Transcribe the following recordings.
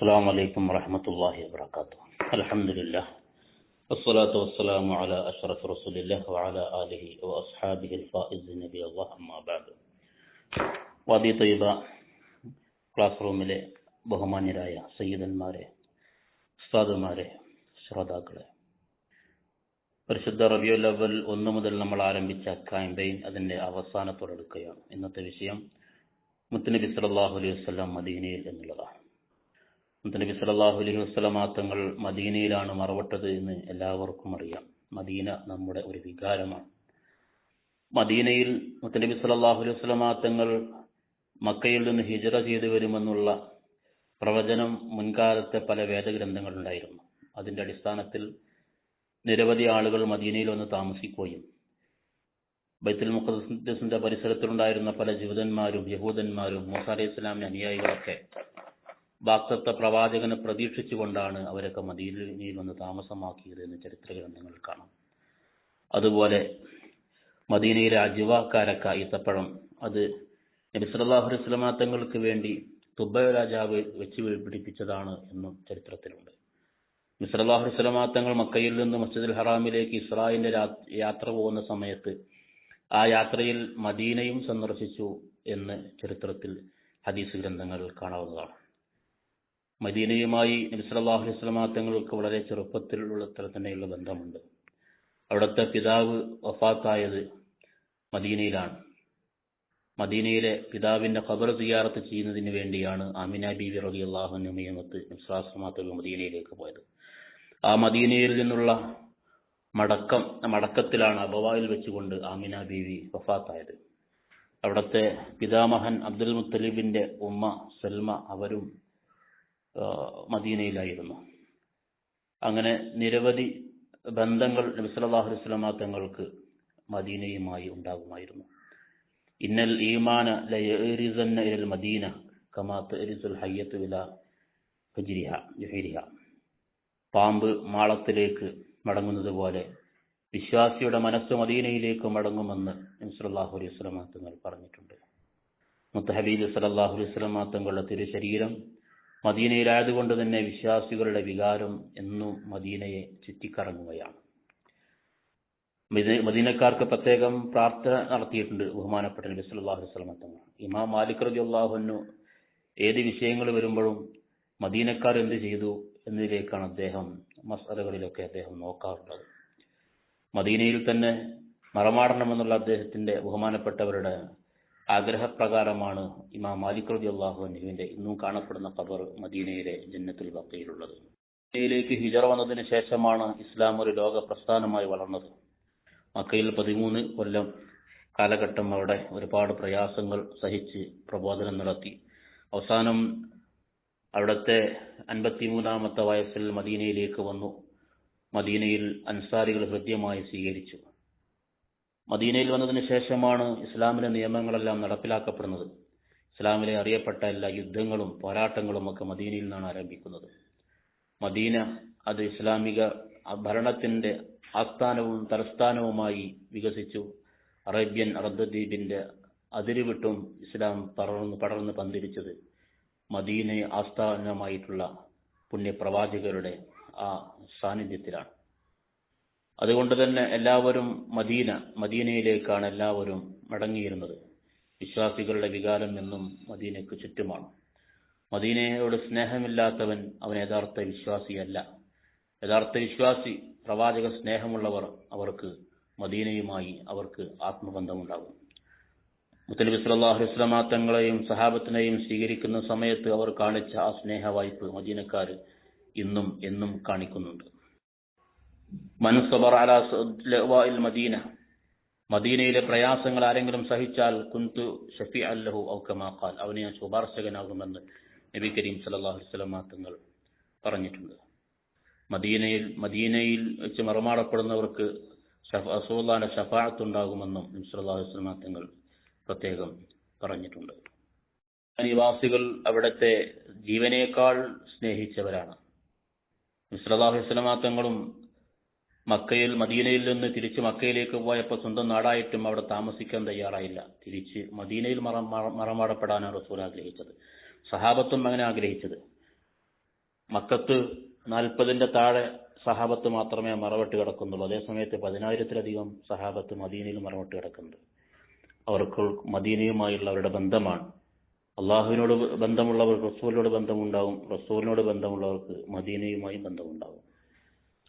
السلام عليكم ورحمة الله وبركاته الحمد لله والصلاة والسلام على أشرف رسول الله وعلى آله وأصحابه الفائزين نبي الله أما بعد വാദി Taiba class റൂമിലെ ബഹുമാന്യരായ സയ്യിദന്മാരെ ഉസ്താദുമാരെ ശ്രോതാക്കളെ പരിശുദ്ധ റബിയുൽ അവൽ ഒന്ന് മുതൽ നമ്മൾ ആരംഭിച്ച ക്യാമ്പയിൻ അതിന്റെ അവസാനത്തോടെടുക്കുകയാണ് ഇന്നത്തെ വിഷയം മുത്തനബി സല്ലല്ലാഹു അലൈഹി വസല്ലം മദീനയിൽ എന്നുള്ളതാണ് മുത്തനബി സല്ലല്ലാഹു അലൈഹി വസല്ലമ തങ്ങൾ മദീനയിലാണ് മറവട്ടത് എന്ന് എല്ലാവർക്കും അറിയാം. മദീന നമ്മുടെ ഒരു വികാരമാണ്. മദീനയിൽ മുത്തനബി സല്ലല്ലാഹു അലൈഹി വസല്ലമ തങ്ങൾ മക്കയിൽ നിന്ന് ഹിജറ ചെയ്തു വരുമെന്നുള്ള പ്രവചനം മുൻകാലത്തെ പല വേദഗ്രന്ഥങ്ങളുണ്ടായിരുന്നു അതിന്റെ അടിസ്ഥാനത്തിൽ നിരവധി ആളുകൾ മദീനയിൽ വന്ന് താമസിക്കുകയും ബൈത്തുൽ മുഖദ്സിന്റെ പരിസരത്തിലുണ്ടായിരുന്ന പല ജൂതന്മാരും യഹൂദന്മാരും മൂസ അലൈഹി ഇസ്ലാമിന്റെ അനുയായികളൊക്കെ ബാക്തത്വ പ്രവാചകനെ പ്രതീക്ഷിച്ചുകൊണ്ടാണ് അവരൊക്കെ മദീനയിൽ വന്ന് താമസമാക്കിയത് എന്ന് ചരിത്ര ഗ്രന്ഥങ്ങൾ കാണാം. അതുപോലെ മദീനയിലെ അജുവാക്കാരക്ക ഈത്തപ്പഴം അത് നബി സല്ലല്ലാഹു അലൈഹി വസല്ലമ തങ്ങൾക്ക് വേണ്ടി തുബ രാജാവ് വെച്ച് പിടിപ്പിച്ചതാണ് എന്നും ചരിത്രത്തിലുണ്ട്. അലൈഹി വസല്ലമ തങ്ങൾ മക്കയിൽ നിന്ന് മസ്ജിദുൽ ഹറാമിലേക്ക് ഇസ്രായേലിന്റെ യാത്ര പോകുന്ന സമയത്ത് ആ യാത്രയിൽ മദീനയും സന്ദർശിച്ചു എന്ന് ചരിത്രത്തിൽ ഹദീസ് ഗ്രന്ഥങ്ങൾ കാണാവുന്നതാണ്. മദീനയുമായി നബി സല്ലല്ലാഹു അലൈഹി വസല്ലമ തങ്ങൾക്ക് വളരെ ചെറുപ്പത്തിലുള്ള തന്നെയുള്ള ബന്ധമുണ്ട്. അവിടുത്തെ പിതാവ് വഫാത്തായത് മദീനയിലാണ്. മദീനയിലെ പിതാവിന്റെ ഖബർ സിയാറത്ത് ചെയ്യുന്നതിന് വേണ്ടിയാണ് ആമിന ബീവി റബി അൻഹ നിയമത്ത് മദീനയിലേക്ക് പോയത്. ആ മദീനയിൽ നിന്നുള്ള മടക്കം മടക്കത്തിലാണ് അബവായിൽ വെച്ചുകൊണ്ട് ആമിന ബീവി വഫാത്തായത്. അവിടുത്തെ പിതാമഹൻ അബ്ദുൽ മുത്തലിബിന്റെ ഉമ്മ സൽമ അവരും മദീനയിലായിരുന്നു. അങ്ങനെ നിരവധി ബന്ധങ്ങൾ നബി സല്ലല്ലാഹു അലൈഹി വസല്ലമ തങ്ങൾക്ക് മദീനയുമായി ഉണ്ടാകുമായിരുന്നു. ഇന്നൽ ഈമാന മദീന കമാ തരിസുൽ ഹയ്യത്ത് വില ഹുജ്രിഹ പാമ്പ് മാളത്തിലേക്ക് മടങ്ങുന്നത് പോലെ വിശ്വാസിയുടെ മനസ്സ് മദീനയിലേക്ക് മടങ്ങുമെന്ന് നബ്സല്ലാഹു അലൈഹി സ്വലമാ തങ്ങൾ പറഞ്ഞിട്ടുണ്ട്. മുത്തഹബീബ് സലല്ലാഹു അലൈഹി സ്വലമാ തങ്ങളുടെ തിരുശരീരം മദീനയിലായതുകൊണ്ട് തന്നെ വിശ്വാസികളുടെ വികാരം എന്നും മദീനയെ ചുറ്റിക്കറങ്ങുകയാണ്. മദീനക്കാർക്ക് പ്രത്യേകം പ്രാർത്ഥന നടത്തിയിട്ടുണ്ട് ബഹുമാനപ്പെട്ട നബി സല്ലല്ലാഹു അലൈഹി വസല്ലം തങ്ങൾ. ഇമാം മാലിക് റളിയല്ലാഹു അൻഹു ഏത് വിഷയങ്ങൾ വരുമ്പോഴും മദീനക്കാർ എന്ത് ചെയ്തു എന്നതിലേക്കാണ് അദ്ദേഹം മസലകളിലൊക്കെ അദ്ദേഹം നോക്കാറുള്ളത്. മദീനയിൽ തന്നെ മറമാടണമെന്നുള്ള അദ്ദേഹത്തിന്റെ ബഹുമാനപ്പെട്ടവരുടെ ആഗ്രഹപ്രകാരമാണ് ഇമാം മാലിക് റബി അള്ളാഹു അൻഹുവിന്റെ ഇന്നും കാണപ്പെടുന്ന ഖബർ മദീനയിലെ ജന്നത്തുൽ വക്കയിലുള്ളത് മദീനയിലേക്ക് ഹിജറ വന്നതിന് ശേഷമാണ് ഇസ്ലാം ഒരു ലോക പ്രസ്ഥാനമായി വളർന്നത്. മക്കയിൽ പതിമൂന്ന് കൊല്ലം കാലഘട്ടം അവിടെ ഒരുപാട് പ്രയാസങ്ങൾ സഹിച്ച് പ്രബോധനം നടത്തി. അവസാനം അവിടുത്തെ അൻപത്തിമൂന്നാമത്തെ വയസ്സിൽ മദീനയിലേക്ക് വന്നു. മദീനയിൽ അൻസാരികൾ ഹൃദ്യമായി സ്വീകരിച്ചു. മദീനയിൽ വന്നതിന് ശേഷമാണ് ഇസ്ലാമിലെ നിയമങ്ങളെല്ലാം നടപ്പിലാക്കപ്പെടുന്നത്. ഇസ്ലാമിലെ അറിയപ്പെട്ട എല്ലാ യുദ്ധങ്ങളും പോരാട്ടങ്ങളും ഒക്കെ മദീനയിൽ നിന്നാണ് ആരംഭിക്കുന്നത്. മദീന അത് ഇസ്ലാമിക ഭരണത്തിന്റെ ആസ്ഥാനവും തലസ്ഥാനവുമായി വികസിച്ചു. അറേബ്യൻ അർദ്ധദ്വീപിന്റെ അതിരുവിട്ടും ഇസ്ലാം പടർന്ന് പടർന്ന് പന്തിരിച്ചത് മദീനയെ ആസ്ഥാനമായിട്ടുള്ള പുണ്യപ്രവാചകരുടെ ആ സാന്നിധ്യത്തിലാണ്. അതുകൊണ്ട് തന്നെ എല്ലാവരും മദീന മദീനയിലേക്കാണ് എല്ലാവരും മടങ്ങിയിരുന്നത്. വിശ്വാസികളുടെ വികാരം എന്നും മദീനയ്ക്ക് ചുറ്റുമാണ്. മദീനയോട് സ്നേഹമില്ലാത്തവൻ അവൻ യഥാർത്ഥ വിശ്വാസിയല്ല. യഥാർത്ഥ വിശ്വാസി പ്രവാചക സ്നേഹമുള്ളവർ അവർക്ക് മദീനയുമായി അവർക്ക് ആത്മബന്ധമുണ്ടാകും. മുത്തലബി സല്ലല്ലാഹു അലൈഹി വസല്ലമ തങ്ങളെയും സഹാബത്തിനെയും സ്വീകരിക്കുന്ന സമയത്ത് അവർ കാണിച്ച ആ സ്നേഹ വായ്പ് മദീനക്കാർ ഇന്നും എന്നും കാണിക്കുന്നുണ്ട്. മനുസബർ മദീന. മദീനയിലെ പ്രയാസങ്ങൾ ആരെങ്കിലും സഹിച്ചാൽ കുന്തു ഷഫി അല്ലഹു ഔക്കമാക്കാൽ അവന് ഞാൻ ശുപാർശകനാകുമെന്ന് നബി കരീം സല്ലല്ലാഹു അലൈഹി വസല്ലമ തങ്ങൾ പറഞ്ഞിട്ടുണ്ട്. മദീനയിൽ മദീനയിൽ വെച്ച് മറുമാടപ്പെടുന്നവർക്ക് റസൂലുള്ളാഹിന്റെ ഷഫാഅത്ത് ഉണ്ടാകുമെന്നും നബി സല്ലല്ലാഹു അലൈഹി വസല്ലമ തങ്ങൾ പ്രത്യേകം പറഞ്ഞിട്ടുണ്ട്. നിവാസികൾ അവിടുത്തെ ജീവനേക്കാൾ സ്നേഹിച്ചവരാണ്. നബി സല്ലല്ലാഹു അലൈഹി വസല്ലമ തങ്ങളും മക്കയിൽ മദീനയിൽ നിന്ന് തിരിച്ച് മക്കയിലേക്ക് പോയപ്പോൾ സ്വന്തം നാടായിട്ടും അവിടെ താമസിക്കാൻ തയ്യാറായില്ല. തിരിച്ച് മദീനയിൽ മറ മറ- മറമാടപ്പെടാനാണ് റസൂൽ ആഗ്രഹിച്ചത്. സഹാബത്തും അങ്ങനെ ആഗ്രഹിച്ചത്. മക്കത്ത് നാൽപ്പതിന്റെ താഴെ സഹാബത്ത് മാത്രമേ മറവിട്ട് കിടക്കുന്നുള്ളൂ. അതേസമയത്ത് പതിനായിരത്തിലധികം സഹാബത്ത് മദീനയിൽ മറവിട്ട് കിടക്കുന്നുണ്ട്. അവർക്ക് മദീനയുമായുള്ള അവരുടെ ബന്ധമാണ്. അള്ളാഹുവിനോട് ബന്ധമുള്ളവർ റസൂലിനോട് ബന്ധമുണ്ടാവും. റസൂലിനോട് ബന്ധമുള്ളവർക്ക് മദീനയുമായി ബന്ധമുണ്ടാവും.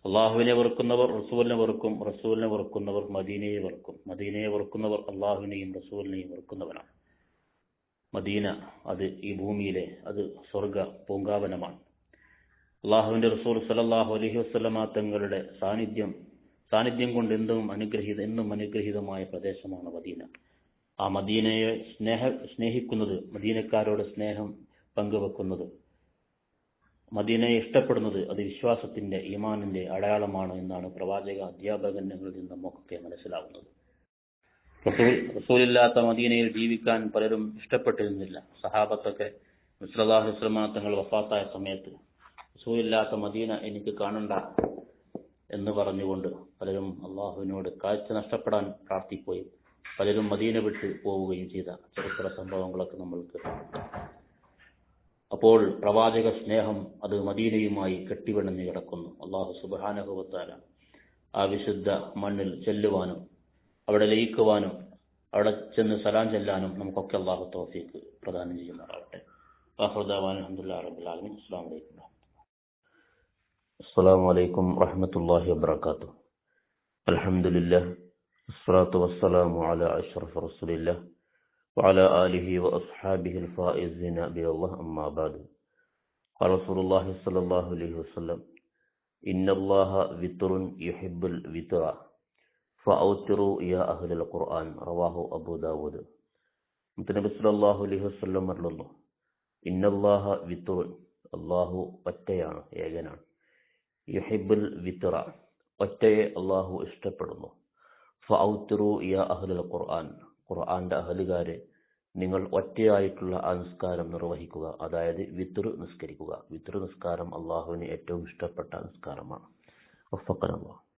അള്ളാഹുവിനെ വെറുക്കുന്നവർ റസൂലിനെ വെറുക്കും റസൂലിനെ വെറുക്കുന്നവർ മദീനയെ വെറുക്കും. മദീനയെ വെറുക്കുന്നവർ അള്ളാഹുവിനെയും റസൂലിനെയും വെറുക്കുന്നവനാണ്. മദീന അത് ഈ ഭൂമിയിലെ അത് സ്വർഗ പൂങ്കാവനമാണ്. അള്ളാഹുവിന്റെ റസൂൽ സലല്ലാഹു അലഹി വസ്ലമ തങ്ങളുടെ സാന്നിധ്യം സാന്നിധ്യം കൊണ്ട് എന്തും അനുഗ്രഹീത എന്നും അനുഗ്രഹീതമായ പ്രദേശമാണ് മദീന. ആ മദീനയെ സ്നേഹ സ്നേഹിക്കുന്നത് മദീനക്കാരോട് സ്നേഹം പങ്കുവെക്കുന്നത് മദീനയെ ഇഷ്ടപ്പെടുന്നത് അത് വിശ്വാസത്തിന്റെ ഈമാനിന്റെ അടയാളമാണ് എന്നാണ് പ്രവാചക അധ്യാപകങ്ങളിൽ നിന്ന് നമുക്കൊക്കെ മനസ്സിലാവുന്നത്. റസൂലില്ലാത്ത മദീനയിൽ ജീവിക്കാൻ പലരും ഇഷ്ടപ്പെട്ടിരുന്നില്ല. സഹാബത്തൊക്കെ മിസ്ലാഹുസ്ലമ തങ്ങൾ വഫാത്തായ സമയത്ത് റസൂലില്ലാത്ത മദീന എനിക്ക് കാണണ്ട എന്ന് പറഞ്ഞുകൊണ്ട് പലരും അള്ളാഹുവിനോട് കാഴ്ച നഷ്ടപ്പെടാൻ പ്രാർത്ഥിക്കുകയും പലരും മദീന വിട്ട് പോവുകയും ചെയ്ത ചരിത്ര സംഭവങ്ങളൊക്കെ നമ്മൾക്ക് അപ്പോൾ പ്രവാചക സ്നേഹം അത് മദീനയുമായി കെട്ടിവിണഞ്ഞു കിടക്കുന്നു. അള്ളാഹു സുബാനഹുവത്താല ആ വിശുദ്ധ മണ്ണിൽ ചെല്ലുവാനും അവിടെ ലയിക്കുവാനും അവിടെ ചെന്ന് സലാം ചെല്ലാനും നമുക്കൊക്കെ അള്ളാഹു തോഫീക്ക് പ്രദാനം ചെയ്യുന്നതാവട്ടെ അഹ്റുദാൻ അഹമ്മദുല്ലാ റബുലാലമി അസ്സാം വലൈക്കും അസ്സാം വലൈക്കും വാഹമത്തല്ലാഹി വാത്തു അലഹമുല്ല അസ്സാത്തു വസ്സലാമു അലാ അഷ്റഫ് റസൂലില്ല وعلى آله وأصحابه الفائزين بالله أما بعد قال رسول الله صلى الله عليه وسلم إن الله وتر يحب الوتر فأوتروا يا أهل القرآن رواه أبو داود മുത്തനബി സല്ലല്ലാഹു അലൈഹി വസല്ലം പറഞ്ഞു ഇന്നല്ലാഹ വിത്തുർ അള്ളാഹു ഒറ്റയാണ് ഏകനാണ് യുഹിബുൽ വിത്ര ഒറ്റയെ അള്ളാഹു ഇഷ്ടപ്പെടുന്നു ഫൗത്തുറു യാ അഹ്ലുൽ ഖുർആൻ ഖുർആന്റെ അഹലുകാരെ നിങ്ങൾ ഒറ്റയായിട്ടുള്ള ആ നിസ്കാരം നിർവഹിക്കുക. അതായത് വിത്തുർ നിസ്കരിക്കുക. വിത്തുർ നിസ്കാരം അള്ളാഹുവിന് ഏറ്റവും ഇഷ്ടപ്പെട്ട നിസ്കാരമാണ്. വഫഖനല്ലാഹ്